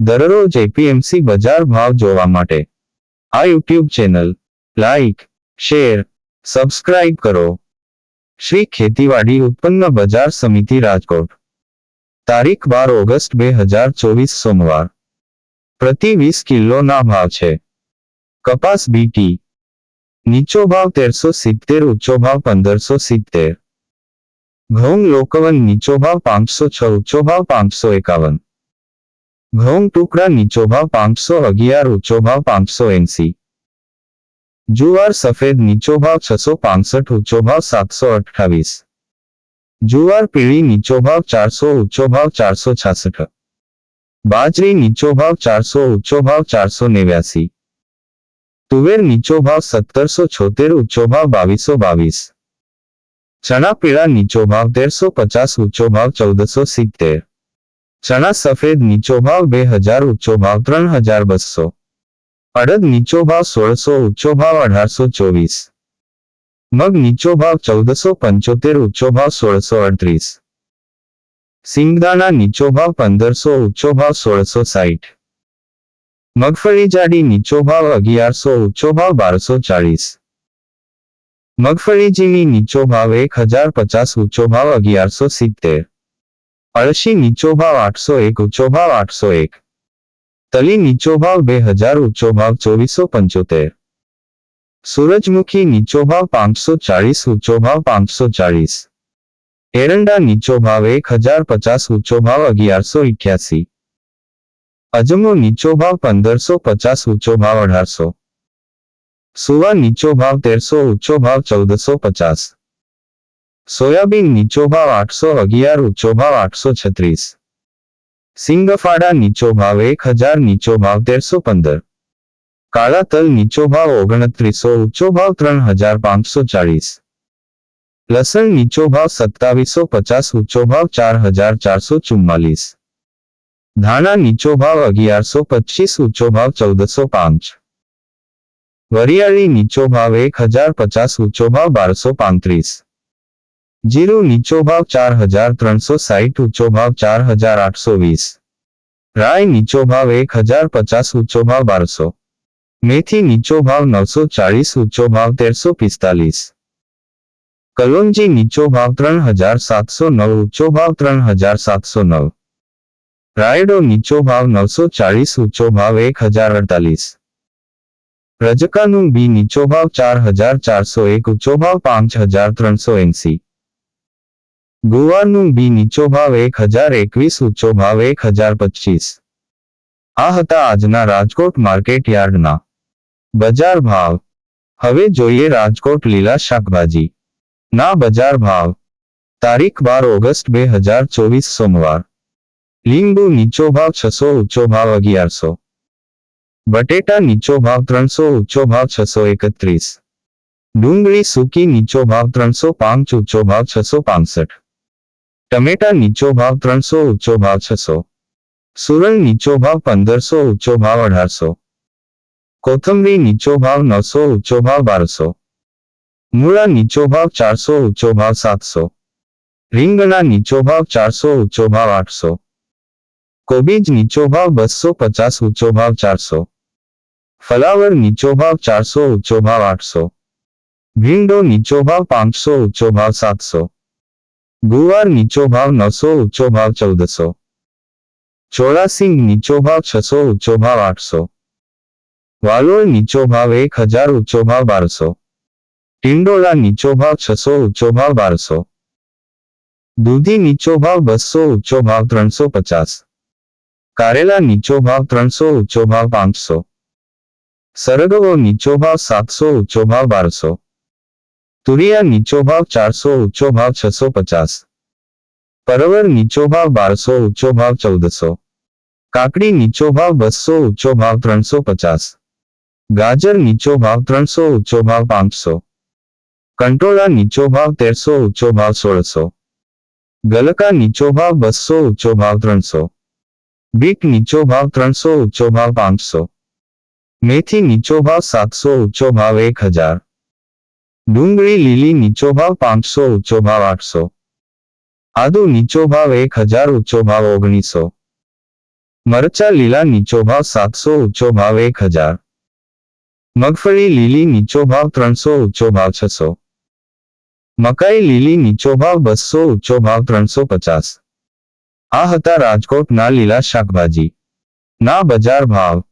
દરરોજ એપીએમસી બજાર ભાવ જોવા માટે. આ YouTube channel, like, share, subscribe કરો. શ્રી ખેતીવાડી ઉત્પન્ન બજાર સમિતિ રાજકોટ. તારીખ બાર ઓગસ્ટ બે હજાર ચોવીસ સોમવાર. પ્રતિ વીસ કિલોના ભાવ છે. કપાસ બીટી નીચો ભાવ તેરસો સિત્તેર, ઊંચો ભાવ પંદરસો સિત્તેર. ઘઉં લોકવન નીચો ભાવ પાંચસો છ, ઊંચો ભાવ પાંચસો એકાવન. ઘઉં ટુકડા નીચો ભાવ પાંચસો અગિયાર ઊંચો ભાવ પાંચસો એંસી જુવાર સફેદ નીચો ભાવ છસો પાંસઠ ઊંચો ભાવ સાતસો અઠ્ઠાવીસ જુવાર પીળી નીચો ભાવ ચારસો ઊંચો ભાવ ચારસો છાસઠ બાજરી નીચો ભાવ ચારસો ઊંચો ભાવ ચારસો નેવ્યાસી તુવેર નીચો ભાવ સત્તરસો છોતેર ઊંચો ભાવ બાવીસો બાવીસ ચણા પીળા નીચો ભાવ તેરસો પચાસ ઊંચો ભાવ ચૌદસો સિત્તેર ચણા સફેદ નીચો ભાવ બે હજાર ઊંચો ભાવ ત્રણ હજાર બસો અડદ નીચો ભાવ સોળસો ઊંચો ભાવ અઢારસો ચોવીસ મગ નીચો ભાવ ચૌદસો પંચોતેર ઊંચો ભાવ સોળસો અડત્રીસ સિંગદાણા નીચો ભાવ પંદરસો ઊંચો ભાવ સોળસો સાઠ મગફળી જાડી નીચો ભાવ અગિયારસો ઊંચો ભાવ બારસો ચાળીસ મગફળી ઝીણી નીચો ભાવ એક હજાર પચાસ ઊંચો ભાવ અગિયારસો સિત્તેર અળશી નીચો ભાવ આઠસો એક ઊંચો ભાવ આઠસો એક તલી નીચો ભાવ બે હજાર ઊંચો ભાવ ચોવીસો પંચોતેર સૂરજમુખી નીચો ભાવ પાંચસો ચાળીસ ઊંચો ભાવ પાંચસો ચાળીસ એરંડા નીચો ભાવ એક હજાર પચાસ ઊંચો ભાવ અગિયારસો ઇઠ્યાસી અજમો નીચો ભાવ પંદરસો પચાસ ઊંચો ભાવ અઢારસો સુવા નીચો ભાવ તેરસો ઊંચો ભાવ ચૌદસો પચાસ સોયાબીન નીચો ભાવ આઠસો અગિયાર ઊંચો ભાવ આઠસો છત્રીસ સિંગફાડા નીચો ભાવ એક હજાર નીચો ભાવ તેરસો પંદર કાળા તલ નીચો ભાવ ઓગણત્રીસો ઊંચો ભાવ ત્રણ હજાર પાંચસો ચાળીસ લસણ નીચો ભાવ સત્તાવીસો પચાસ ઊંચો ભાવ ચાર હજાર ચારસો ચુમ્માલીસ ધાણા નીચો ભાવ અગિયારસો પચીસ ઊંચો ભાવ ચૌદસો પાંચ વરિયાળી નીચો ભાવ એક હજાર પચાસ ઊંચો ભાવ બારસો પાંત્રીસ જીરું નીચો ભાવ ચાર હજાર ત્રણસો સાહીઠ ઊંચો ભાવ ચાર હજાર આઠસો વીસ રાય નીચો ભાવ એક હજાર પચાસ ઊંચો ભાવ બારસો મેથી નીચો ભાવ નવસો ચાળીસ ઊંચો ભાવ તેરસો પિસ્તાલીસ કલોંજી નીચો ભાવ ત્રણ હજાર સાતસો નવ ઊંચો ભાવ ત્રણ હજાર સાતસો નવ રાયડો નીચો ભાવ નવસો ચાળીસ ઊંચો ભાવ એક હજાર અડતાલીસ રજકાનું બી નીચો ભાવ ચાર હજાર ચારસો એક ઊંચો ભાવ પાંચ હજાર ત્રણસો એંસી ગુવારનું બી નીચો ભાવ એક હજાર એકવીસ ઊંચો ભાવ એક હજાર પચીસ આ હતા આજના રાજકોટ માર્કેટ યાર્ડના બજાર ભાવ હવે જોઈએ રાજકોટ લીલા શાકભાજી ના બજાર ભાવ તારીખ બાર ઓગસ્ટ બે હજાર ચોવીસ સોમવાર લીંબુ નીચો ભાવ છસો ઊંચો ભાવ અગિયારસો બટેટા નીચો ભાવ ત્રણસો ઊંચો ભાવ છસો એકત્રીસ ડુંગળી સૂકી નીચો ભાવ ત્રણસો પાંચ ઊંચો ભાવ છસો પાંસઠ ટમેટા નીચો ભાવ ત્રણસો ઊંચો ભાવ છસો. સુરણ નીચો ભાવ પંદરસો ઊંચો ભાવ અઢારસો. કોથમરી નીચો ભાવ નવસો ઊંચો ભાવ બારસો. મૂળા નીચો ભાવ ચારસો ઊંચો ભાવ સાતસો. રીંગણા નીચો ભાવ ચારસો ઊંચો ભાવ આઠસો. કોબીજ નીચો ભાવ બસો પચાસ ઊંચો ભાવ ચારસો. ફલાવર નીચો ભાવ ચારસો ઊંચો ભાવ આઠસો. ભીંડો નીચો ભાવ પાંચસો ઊંચો ભાવ સાતસો. ગુવાર નીચો ભાવ નવસો ઊંચો ભાવ ચૌદસો. ચોળાસિંગ નીચો ભાવ છસો ઊંચો ભાવ આઠસો. વાલોળ નીચો ભાવ એક હજાર ઊંચો ભાવ બારસો. ટિંડોળા નીચો ભાવ છસો ઊંચો ભાવ બારસો. દૂધી નીચો ભાવ બસો ઊંચો ભાવ ત્રણસો પચાસ. કારેલા નીચો ભાવ ત્રણસો ઊંચો ભાવ પાંચસો. સરગવો નીચો ભાવ સાતસો ઊંચો ભાવ બારસો. તુરિયા નીચો ભાવ ચારસો ઊંચો ભાવ છસો પચાસ પરવર નીચો ભાવ બારસો ઊંચો ભાવ ચૌદસો કાકડી નીચો ભાવ બસો ઊંચો ભાવ ત્રણસો પચાસ ગાજર નીચો ભાવ ત્રણસો ઊંચો ભાવ પાંચસો કંટોળા નીચો ભાવ તેરસો ઊંચો ભાવ સોળસો ગલકા નીચો ભાવ બસો ઊંચો ભાવ ત્રણસો બીટ નીચો ભાવ ત્રણસો ઊંચો ભાવ પાંચસો મેથી નીચો ભાવ સાતસો ઊંચો ભાવ એક હજાર ડુંગળી લીલી નીચો ભાવ પાંચસો ઊંચો ભાવ આઠસો. આદુ નીચો ભાવ એક હજાર ઊંચો ભાવ ઓગણીસો. મરચા લીલા નીચો ભાવ સાતસો ઊંચો ભાવ એક હજાર. મગફળી લીલી નીચો ભાવ ત્રણસો ઊંચો ભાવ છસો. મકાઈ લીલી નીચો ભાવ બસો ઊંચો ભાવ ત્રણસો પચાસ. આ હતા રાજકોટના લીલા શાકભાજી. ના બજાર ભાવ.